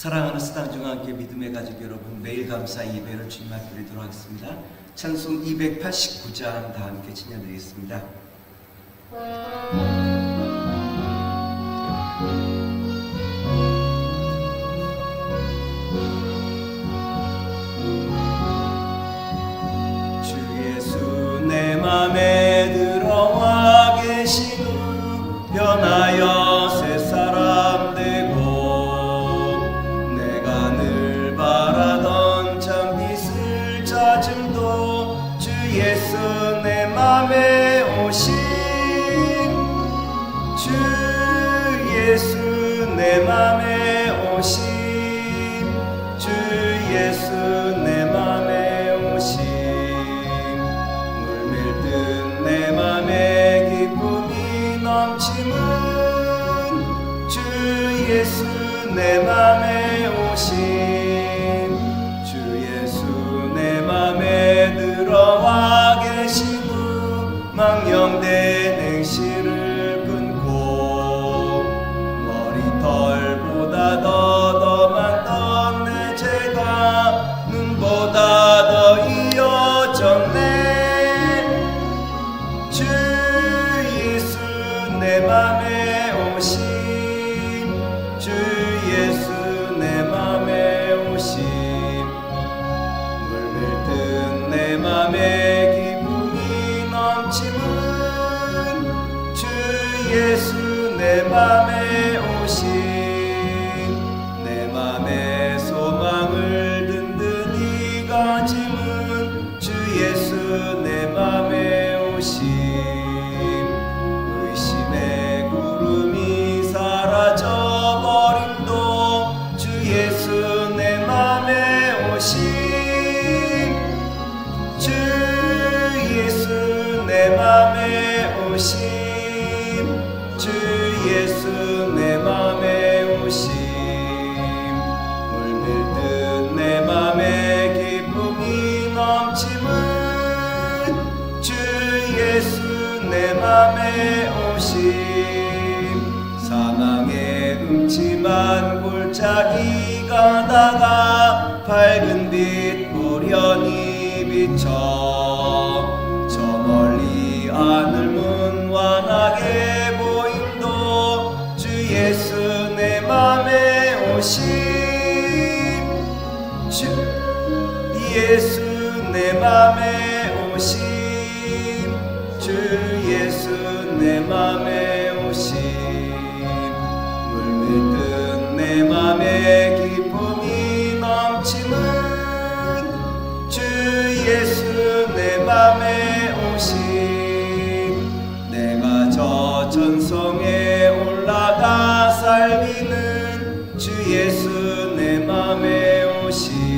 사랑하는 수당 중앙 함께 믿음의 가족 여러분 매일 감사 예배를 주님 앞에 드리도록 하겠습니다. 찬송 289장 다 함께 찬양드리겠습니다. 주 예수 내 맘에 들어와 후 변하여 넘치는 주 예수 내 맘에 오신 주 예수 내 맘에 들어와 후 망령된 맘에 오신 주 예수 내 맘에 오신 물밀듯 내 맘에 기쁨이 넘치는 주 예수 내 맘에 오신 내가 저 전성에 올라가 살기는 주 예수 내 맘에 오신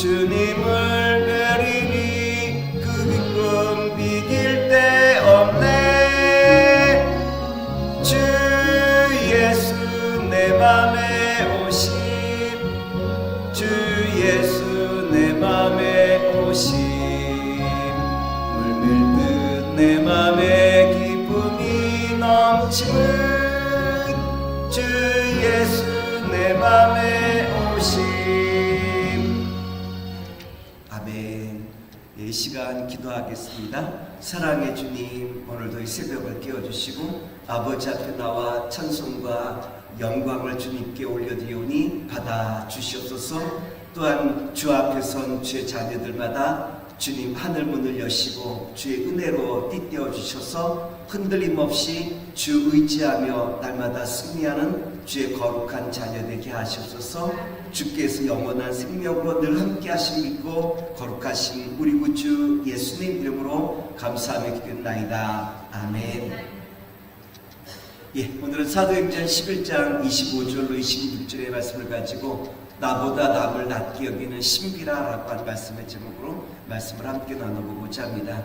주님을 뵈리니 그 기쁨 비길 데 없네. 주 예수 내 맘에 오신 주 예수 내 맘에 오신 물밀듯 내 맘에 기쁨이 넘치는 주 예수 내 맘에 이 시간 기도하겠습니다. 사랑의 주님 오늘도 이 새벽을 깨워주시고 아버지 앞에 나와 찬송과 영광을 주님께 올려드리오니 받아 주시옵소서. 또한 주 앞에 선 주의 자녀들마다 주님 하늘 문을 여시고 주의 은혜로 띠떼어 주셔서 흔들림 없이 주 의지하며 날마다 승리하는 주의 거룩한 자녀 되게 하시옵소서 주께서 영원한 생명으로 늘 함께 하심 믿고 거룩하신 우리 구주 예수님 이름으로 감사하며 기도나이다 아멘 예, 오늘은 사도행전 11장 25절로 26절의 말씀을 가지고 나보다 남을 낮게 여기는 신비라라고 하는 말씀의 제목으로 말씀을 함께 나눠보고자 합니다.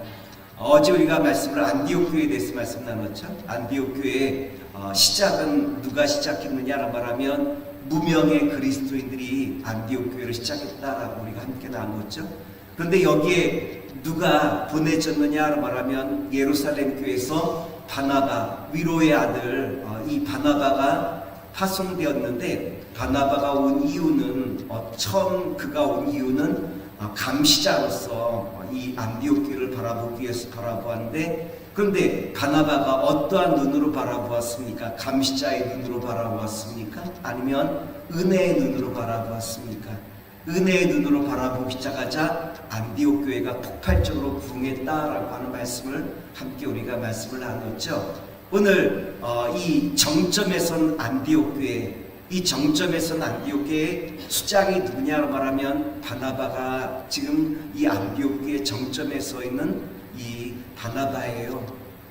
어제 우리가 말씀을 안디옥 교회에 대해서 말씀 나눴죠. 안디옥 교회의 어, 시작은 누가 시작했느냐라 말하면 무명의 그리스도인들이 안디옥 교회를 시작했다라고 우리가 함께 나누었죠. 그런데 여기에 누가 보내졌느냐로 말하면 예루살렘 교회에서 바나바 위로의 아들 어, 이 바나바가 파송되었는데 바나바가 온 이유는 어, 처음 그가 온 이유는 어, 감시자로서 어, 이 안디옥교를 바라보기 위해서 바라보았는데 그런데 바나바가 어떠한 눈으로 바라보았습니까? 감시자의 눈으로 바라보았습니까? 아니면 은혜의 눈으로 바라보았습니까? 은혜의 눈으로 바라보기 시작하자 안디옥 교회가 폭발적으로 부흥했다라고 하는 말씀을 함께 우리가 말씀을 나눴죠. 오늘 어, 이 정점에선 안디옥 교회, 이 정점에선 안디옥 교회의 수장이 누구냐고 말하면 바나바가 지금 이 안디옥 교회 정점에 서 있는 이 바나바예요.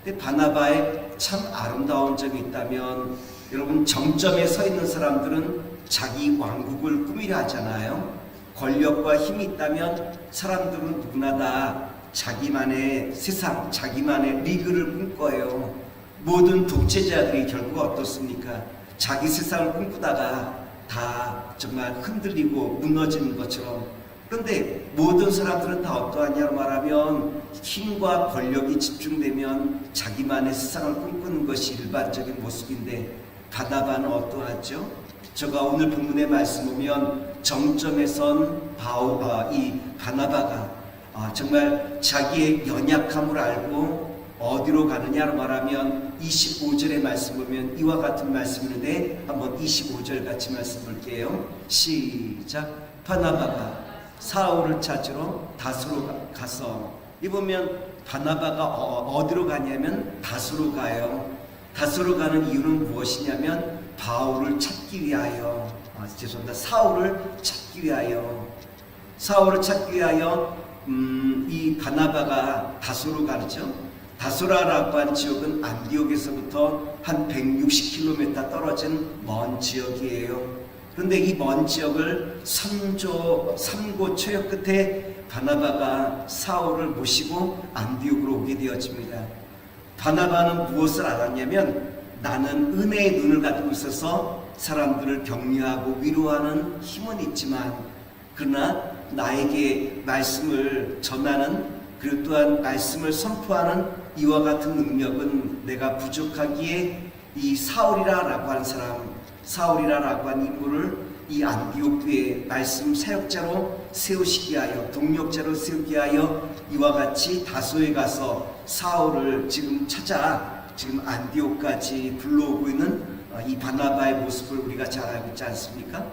근데 바나바의 참 아름다운 점이 있다면 여러분 정점에 서 있는 사람들은 자기 왕국을 꾸미려 하잖아요. 권력과 힘이 있다면 사람들은 누구나 다 자기만의 세상, 자기만의 리그를 꿈꿔요. 모든 독재자들이 결국 어떻습니까? 자기 세상을 꿈꾸다가 다 정말 흔들리고 무너지는 것처럼 그런데 모든 사람들은 다 어떠하냐고 말하면 힘과 권력이 집중되면 자기만의 세상을 꿈꾸는 것이 일반적인 모습인데 바나바는 어떠하죠? 제가 오늘 본문의 말씀 보면 정점에선 바오, 아, 이 바나바가 아, 정말 자기의 연약함을 알고 어디로 가느냐로 말하면 25절의 말씀 보면 이와 같은 말씀인데 한번 25절 같이 말씀 볼게요. 시작. 바나바가 사울을 찾으러 다스로 가- 가서 이 보면 바나바가 어, 어디로 가냐면 다스로 가요. 다스로 가는 이유는 무엇이냐면 바울을 찾기 위하여 아, 죄송합니다. 사울을 찾기 위하여 사울을 찾기 위하여 음, 이 바나바가 다소로 가르죠. 다소라라고 한 지역은 안디옥에서부터 한 160km 떨어진 먼 지역이에요. 그런데 이 먼 지역을 삼조 삼고 초역 끝에 바나바가 사울을 모시고 안디옥으로 오게 되어집니다. 바나바는 무엇을 알았냐면 나는 은혜의 눈을 가지고 있어서 사람들을 격려하고 위로하는 힘은 있지만 그러나 나에게 말씀을 전하는 그리고 또한 말씀을 선포하는 이와 같은 능력은 내가 부족하기에 이 사울이라라고 하는 사람 사울이라라고 하는 인물을 이 안디옥 교회 말씀 사역자로 세우시기 하여 동력자로 세우기 하여 이와 같이 다소에 가서 사울을 지금 찾아 지금 안디옥까지 불러오고 있는 어, 이 바나바의 모습을 우리가 잘 알고 있지 않습니까?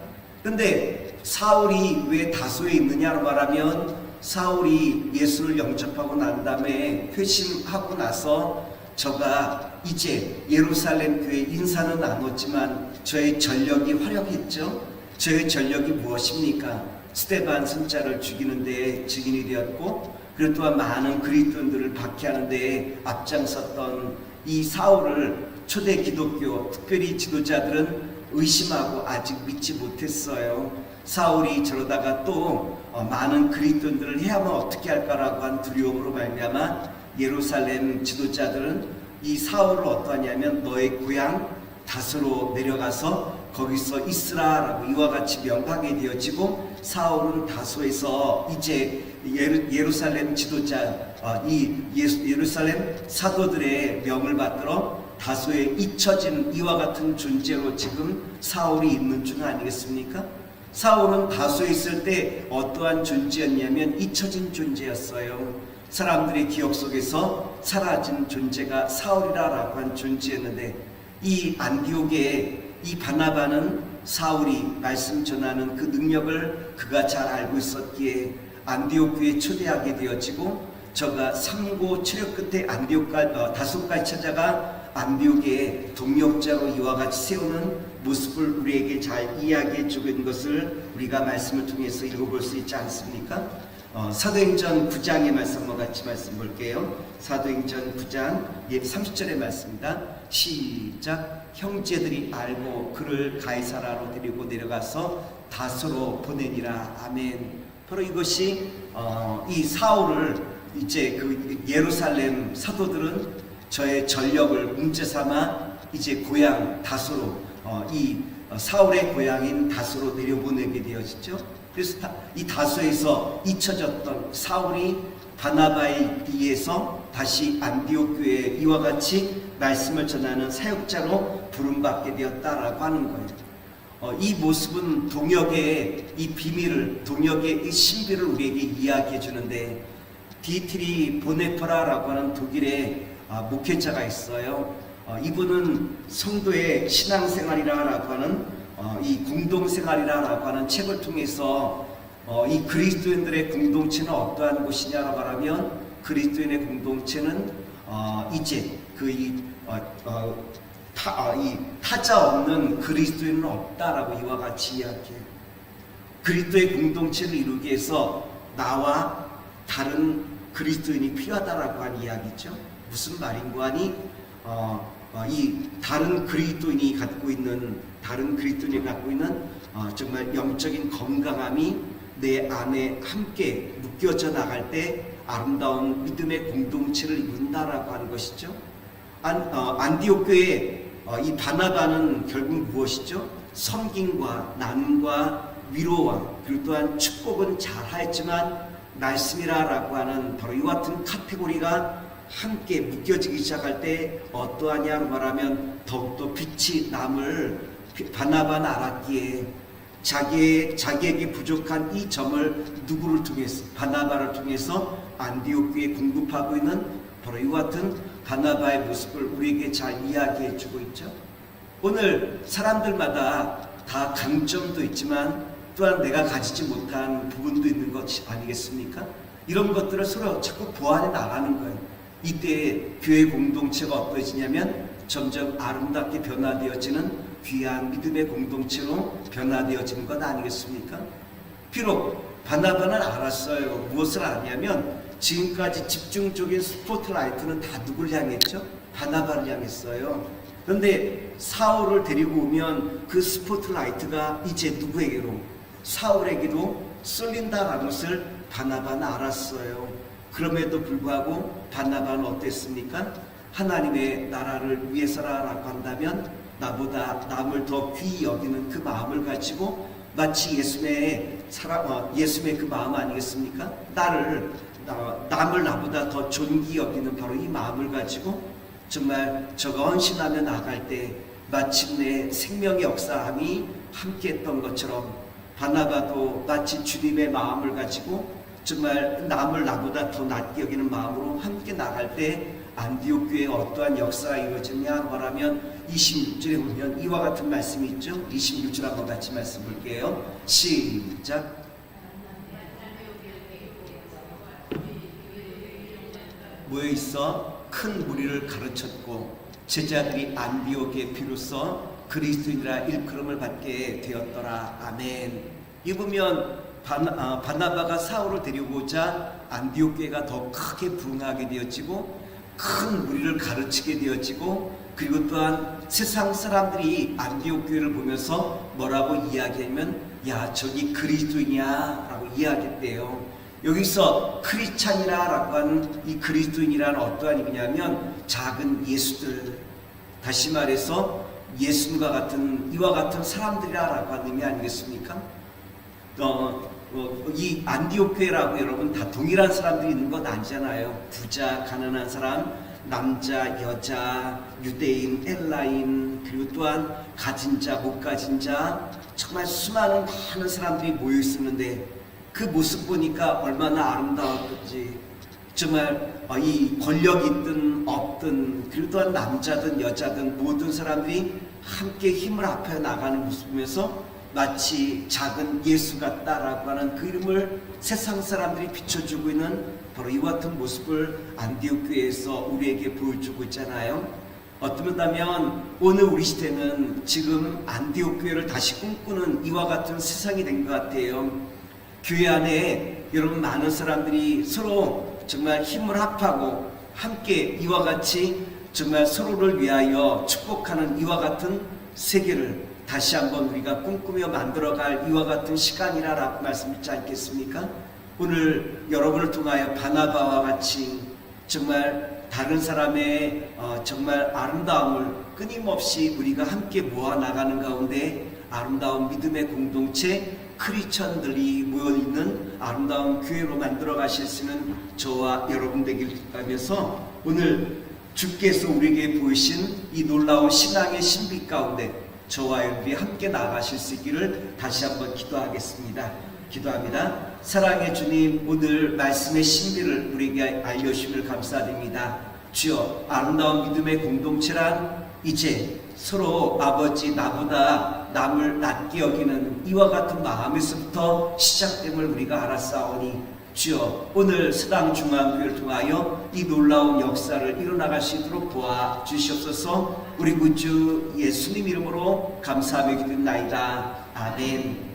근데 사울이 왜 다소에 있느냐로 말하면 사울이 예수를 영접하고 난 다음에 회심하고 나서 저가 이제 예루살렘 교회 인사는 나눴지만 저의 전력이 활약했죠. 저의 전력이 무엇입니까? 스테반 선자를 죽이는데 증인이 되었고 그리고 또한 많은 그리스도인들을 박해하는 데 앞장섰던 이 사울을 초대 기독교 특별히 지도자들은 의심하고 아직 믿지 못했어요. 사울이 저러다가 또 어, 많은 그리스도인들을 해야만 어떻게 할까라고 한 두려움으로 말미암아 예루살렘 지도자들은 이 사울을 어떠하냐면 너의 고향 다스로 내려가서 거기서 있으라라고 이와 같이 명하게 되어지고 사울은 다소에서 이제 예루, 예루살렘 지도자 어, 이 예루살렘 사도들의 명을 받들어 다소에 잊혀진 이와 같은 존재로 지금 사울이 있는 중 아니겠습니까? 사울은 다소에 있을 때 어떠한 존재였냐면 잊혀진 존재였어요. 사람들의 기억 속에서 사라진 존재가 사울이라라고 한 존재였는데 이 안디옥에 이 바나바는 사울이 말씀 전하는 그 능력을 그가 잘 알고 있었기에 안디옥 교에 초대하게 되어지고 저가 삼고 출력 끝에 안디옥까 어, 다섯까지 찾아가 안디옥의 동력자로 이와 같이 세우는 모습을 우리에게 잘 이야기해 주고 있는 것을 우리가 말씀을 통해서 읽어볼 수 있지 않습니까? 어, 사도행전 9장의 말씀 한번 같이 말씀 볼게요. 사도행전 9장 예, 30절의 말씀입니다. 시작. 형제들이 알고 그를 가이사라로 데리고 내려가서 다소로 보내니라. 아멘. 바로 이것이 어, 이 사울을 이제 그 예루살렘 사도들은 저의 전력을 문제 삼아 이제 고향 다소로 어, 이 어, 사울의 고향인 다소로 내려보내게 되어졌죠. 그래서 다, 이 다소에서 잊혀졌던 사울이 바나바에 의해서 다시 안디옥 교회에 이와 같이 말씀을 전하는 사역자로 부름받게 되었다라고 하는 거예요. 어, 이 모습은 동역의 이 비밀을, 동역의 이 신비를 우리에게 이야기해 주는데 디트리 보네퍼라라고 하는 독일의 아, 목회자가 있어요. 어, 이분은 성도의 신앙생활이라고 하는 어, 이 공동생활이라고 하는 책을 통해서 어, 이 그리스도인들의 공동체는 어떠한 곳이냐라고 말하면 그리스도인의 공동체는 어, 이제 그이 어, 어, 타, 어, 이 타자 없는 그리스도인은 없다라고 이와 같이 이야기해요. 그리스도의 공동체를 이루기 위해서 나와 다른 그리스도인이 필요하다라고 한 이야기죠. 무슨 말인고 하니 어, 어, 이 다른 그리스도인이 갖고 있는 다른 그리스도인이 갖고 있는 어, 정말 영적인 건강함이 내 안에 함께 묶여져 나갈 때 아름다운 믿음의 공동체를 이룬다라고 하는 것이죠. 안, 어, 안디옥 교회 어, 이 바나바는 결국 무엇이죠? 섬김과 나눔과 위로와 그리고 또한 축복은 잘하였지만 말씀이라라고 하는 바로 이와 같은 카테고리가 함께 묶여지기 시작할 때 어떠하냐고 말하면 더욱더 빛이 남을 바나바는 알았기에 자기의, 자기에게 부족한 이 점을 누구를 통해서 바나바를 통해서 안디옥 교에 공급하고 있는 바로 이와 같은 바나바의 모습을 우리에게 잘 이야기해 주고 있죠. 오늘 사람들마다 다 강점도 있지만 또한 내가 가지지 못한 부분도 있는 것 아니겠습니까? 이런 것들을 서로 자꾸 보완해 나가는 거예요. 이때 교회 공동체가 어떠해지냐면 점점 아름답게 변화되어지는 귀한 믿음의 공동체로 변화되어지는 것 아니겠습니까? 비록 바나바는 알았어요. 무엇을 아냐면 지금까지 집중적인 스포트라이트는 다 누굴 향했죠? 바나바를 향했어요. 그런데 사울을 데리고 오면 그 스포트라이트가 이제 누구에게로? 사울에게도 쏠린다라는 것을 바나바는 알았어요. 그럼에도 불구하고 바나바는 어땠습니까? 하나님의 나라를 위해서라라고 한다면 나보다 남을 더 귀히 여기는 그 마음을 가지고 마치 예수의 사람, 어, 예수의 그 마음 아니겠습니까? 나를 어, 남을 나보다 더 존귀 여기는 바로 이 마음을 가지고 정말 저가 헌신하며 나갈 때 마침내 생명의 역사함이 함께했던 것처럼 바나바도 마치 주님의 마음을 가지고 정말 남을 나보다 더 낮게 여기는 마음으로 함께 나갈 때 안디옥 교회에 어떠한 역사가 이루어지냐 말하면 26절에 보면 이와 같은 말씀이 있죠. 26절 한번 같이 말씀 볼게요. 시작. 모여 있어 큰 무리를 가르쳤고 제자들이 안디옥에 비로소 그리스도인이라 일컬음을 받게 되었더라. 아멘. 입으면 바나, 아, 바나바가 사울을 데려오자 안디옥 교회가 더 크게 부흥하게 되어지고 큰 무리를 가르치게 되어지고 그리고 또한 세상 사람들이 안디옥 교회를 보면서 뭐라고 이야기하면 야 저기 그리스도인이야라고 이야기했대요. 여기서 크리스찬이라라고 하는 이 그리스도인이라는 어떠한 의미냐면 작은 예수들 다시 말해서 예수님과 같은 이와 같은 사람들이라라고 하는 의미 아니겠습니까? 어, 어, 이 안디옥 교회라고 여러분 다 동일한 사람들이 있는 것 아니잖아요. 부자, 가난한 사람, 남자, 여자, 유대인, 엘라인, 그리고 또한 가진 자, 못 가진 자, 정말 수많은 많은 사람들이 모여 있었는데 그 모습 보니까 얼마나 아름다웠던지 정말 어, 이 권력이 있든 없든 그리고 또한 남자든 여자든 모든 사람들이 함께 힘을 합해 나가는 모습 보면서 마치 작은 예수 같다라고 하는 그 이름을 세상 사람들이 비춰주고 있는 바로 이와 같은 모습을 안디옥 교회에서 우리에게 보여주고 있잖아요. 어쩌면 오늘 우리 시대는 지금 안디옥 교회를 다시 꿈꾸는 이와 같은 세상이 된 것 같아요. 교회 안에 여러분 많은 사람들이 서로 정말 힘을 합하고 함께 이와 같이 정말 서로를 위하여 축복하는 이와 같은 세계를 다시 한번 우리가 꿈꾸며 만들어갈 이와 같은 시간이라라고 말씀드리지 않겠습니까? 오늘 여러분을 통하여 바나바와 같이 정말 다른 사람의 어, 정말 아름다움을 끊임없이 우리가 함께 모아 나가는 가운데 아름다운 믿음의 공동체 크리스천들이 모여 있는 아름다운 교회로 만들어 가실 수 있는 저와 여러분 되길 바라면서 오늘 주께서 우리에게 보이신 이 놀라운 신앙의 신비 가운데 저와 여러분이 함께 나가실 수 있기를 다시 한번 기도하겠습니다. 기도합니다. 사랑의 주님, 오늘 말씀의 신비를 우리에게 알려주심을 감사드립니다. 주여, 아름다운 믿음의 공동체란 이제 서로 아버지 나보다 남을 낮게 여기는 이와 같은 마음에서부터 시작됨을 우리가 알았사오니 주여 오늘 서당 중앙교회를 통하여 이 놀라운 역사를 일어나가시도록 도와주시옵소서. 우리 구주 예수님 이름으로 감사하며 기도나이다. 아멘.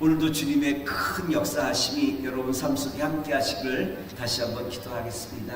오늘도 주님의 큰 역사하심이 여러분 삶 속에 함께 하시기를 다시 한번 기도하겠습니다.